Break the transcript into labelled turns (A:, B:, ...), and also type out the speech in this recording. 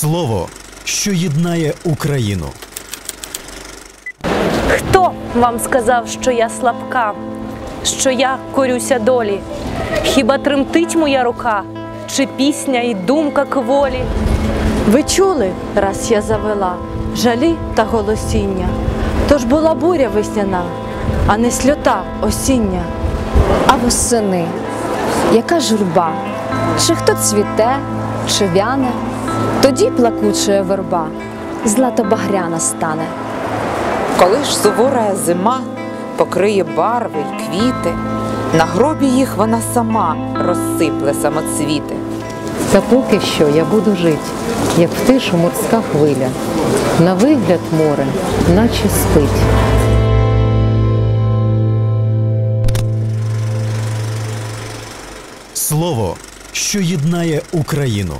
A: Слово, що єднає Україну.
B: Хто вам сказав, що я слабка, що я корюся долі? Хіба тремтить моя рука, чи пісня і думка кволі?
C: Ви чули, раз я завела жалі та голосіння. Тож була буря весняна, а не сльота осіння.
D: А восени, яка журба, чи хто цвіте, чи вяне, тоді плакучая верба, злато-багряна стане.
E: Коли ж сувора зима покриє барви й квіти, на гробі їх вона сама розсипле самоцвіти.
F: Та поки що я буду жить, як в тишу морська хвиля. На вигляд море, наче спить.
A: Слово, що єднає Україну.